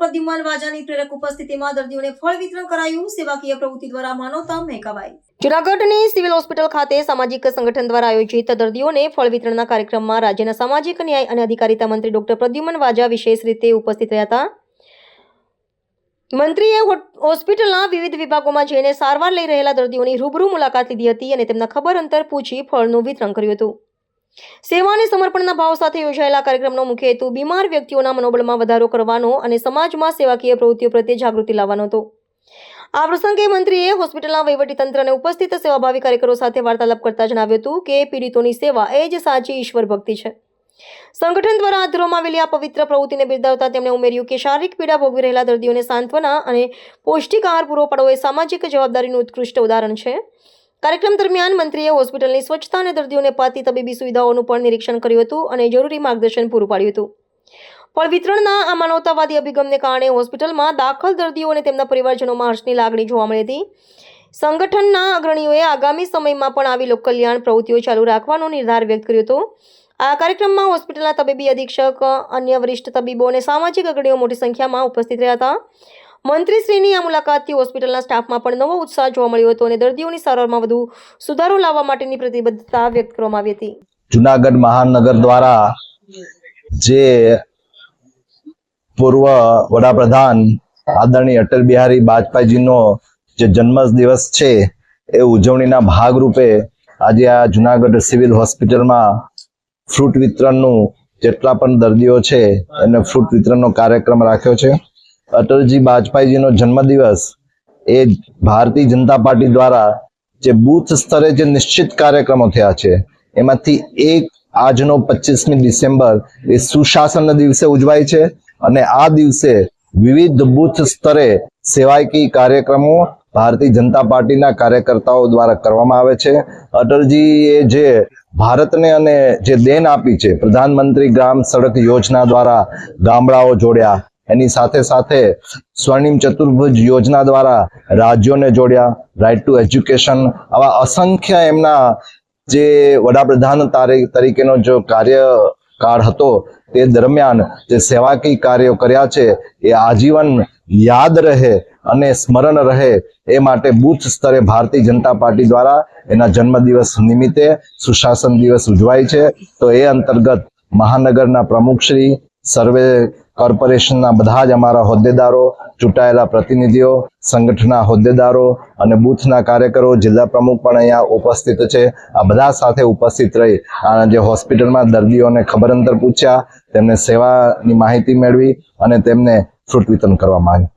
પ્રદ્યુમન વાજાની પ્રેરક ઉપસ્થિતિમાં દર્દીઓને ફળ વિતરણ કરાયું. સેવાકીય પ્રવૃત્તિ દ્વારા માનવતા મહેકાવાઈ. જુનાગઢની સિવિલ હોસ્પિટલ ખાતે સામાજિક સંગઠન દ્વારા આયોજિત દર્દીઓને ફળ વિતરણના કાર્યક્રમમાં રાજ્યના સામાજિક ન્યાય અને અધિકારિતા મંત્રી ડોક્ટર પ્રદ્યુમન વાજા વિશેષ રીતે ઉપસ્થિત રહ્યા હતા. મંત્રીએ હોસ્પિટલના વિવિધ વિભાગોમાં જઈને સારવાર લઈ રહેલા દર્દીઓની રૂબરૂ મુલાકાત લીધી હતી અને તેમના ખબર અંતર પૂછી ફળનું વિતરણ કર્યું હતું. સેવા અને સમર્પણના ભાવ સાથે યોજાયેલા કાર્યક્રમનો મુખ્ય હેતુ બીમાર વ્યક્તિઓના મનોબળમાં વધારો કરવાનો અને સમાજમાં સેવાકીય પ્રવૃત્તિઓ પ્રત્યે જાગૃતિ લાવવાનો હતો. આ પ્રસંગે મંત્રીએ હોસ્પિટલના વહીવટીતંત્ર અને ઉપસ્થિત સેવાભાવી કાર્યકરો સાથે વાર્તાલાપ કરતા જણાવ્યું હતું કે પીડિતોની સેવા એ જ સાચી ઈશ્વર ભક્તિ છે. સંગઠન દ્વારા હાથ ધરવામાં આવેલી આ પવિત્ર પ્રવૃત્તિને બિરદાવતા તેમણે ઉમેર્યું કે શારીરિક પીડા ભોગવી રહેલા દર્દીઓને સાંત્વના અને પૌષ્ટિક આહાર પૂરો પાડવો એ સામાજિક જવાબદારીનું ઉત્કૃષ્ટ ઉદાહરણ છે. કાર્યક્રમ દરમિયાન મંત્રીએ હોસ્પિટલની સ્વચ્છતા અને દર્દીઓને પાતી તબીબી સુવિધાઓનું પણ નિરીક્ષણ કર્યું હતું અને જરૂરી માર્ગદર્શન પૂરું પાડ્યું હતું. ફળ વિતરણના આ માનવતાવાદી અભિગમને કારણે હોસ્પિટલમાં દાખલ દર્દીઓ અને તેમના પરિવારજનોમાં હર્ષની લાગણી જોવા મળી હતી. સંગઠનના અગ્રણીઓએ આગામી સમયમાં પણ આવી લોકકલ્યાણ પ્રવૃત્તિઓ ચાલુ રાખવાનો નિર્ધાર વ્યક્ત કર્યો હતો. આ કાર્યક્રમમાં હોસ્પિટલના તબીબી અધિક્ષક, અન્ય વરિષ્ઠ તબીબો અને સામાજિક અગ્રણીઓ મોટી સંખ્યામાં ઉપસ્થિત રહ્યા હતા. મંત્રીશ્રીની આ મુલાકાતથી હોસ્પિટલના સ્ટાફમાં પણ નવો ઉત્સાહ જોવા મળ્યો હતો અને દર્દીઓની સારવારમાં વધુ સુધારો લાવવા માટેની પ્રતિબદ્ધતા વ્યક્ત કરવામાં આવી હતી. જુનાગઢ મહાનગર દ્વારા જે પૂર્વ વડાપ્રધાન આદરણીય અટલ બિહારી વાજપેયીજીનો જે જન્મ દિવસ છે, એ ઉજવણીના ભાગરૂપે આજે આ જુનાગઢ સિવિલ હોસ્પિટલમાં ફ્રૂટ વિતરણનું જેટલા પણ દર્દીઓ છે, એને ફ્રૂટ વિતરણનો કાર્યક્રમ રાખ્યો છે. અટલજી વાજપેયીજીનો જન્મદિવસ એ ભારતીય જનતા પાર્ટી દ્વારા જે બૂથ સ્તરે જે નિશ્ચિત કાર્યક્રમો થયા છે, એમાંથી એક આજનો પચીસમી ડિસેમ્બર એ સુશાસનના દિવસે ઉજવાય છે અને આ દિવસે વિવિધ બૂથ સ્તરે સેવાયકી કાર્યક્રમો ભારતીય જનતા પાર્ટીના કાર્યકર્તાઓ દ્વારા કરવામાં આવે છે. અટલજીએ જે ભારતને અને જે દેન આપી છે, પ્રધાનમંત્રી ગ્રામ સડક યોજના દ્વારા ગામડાઓ જોડ્યા એની સાથે સાથે સ્વર્ણિમ ચતુર્ભુજ યોજના દ્વારા રાજ્યોને જોડ્યા રાઇટ ટુ એજ્યુકેશન આવા અસંખ્ય એમના જે વડાપ્રધાન તારી- તરીકેનો જો કાર્યકાળ હતો, તે દરમિયાન જે સેવાકીય કાર્યો કર્યા છે, એ આજીવન યાદ રહે અને સ્મરણ રહે એ માટે બુથ સ્તરે ભારતીય જનતા પાર્ટી દ્વારા એના જન્મદિવસ નિમિત્તે સુશાસન દિવસ ઉજવાય છે. તો એ અંતર્ગત મહાનગરના પ્રમુખશ્રી, સર્વે કોર્પોરેશનના બધા જ અમારા હોદ્દેદારો, ચૂંટાયેલા પ્રતિનિધિઓ, સંગઠનના હોદ્દેદારો અને બૂથના કાર્યકરો, જિલ્લા પ્રમુખ પણ અહીંયા ઉપસ્થિત છે. આ બધા સાથે ઉપસ્થિત રહી આ જે હોસ્પિટલમાં દર્દીઓને ખબર અંતર પૂછ્યા, તેમને સેવાની માહિતી મેળવી અને તેમને ફ્રૂટ વિતરણ કરવામાં આવ્યું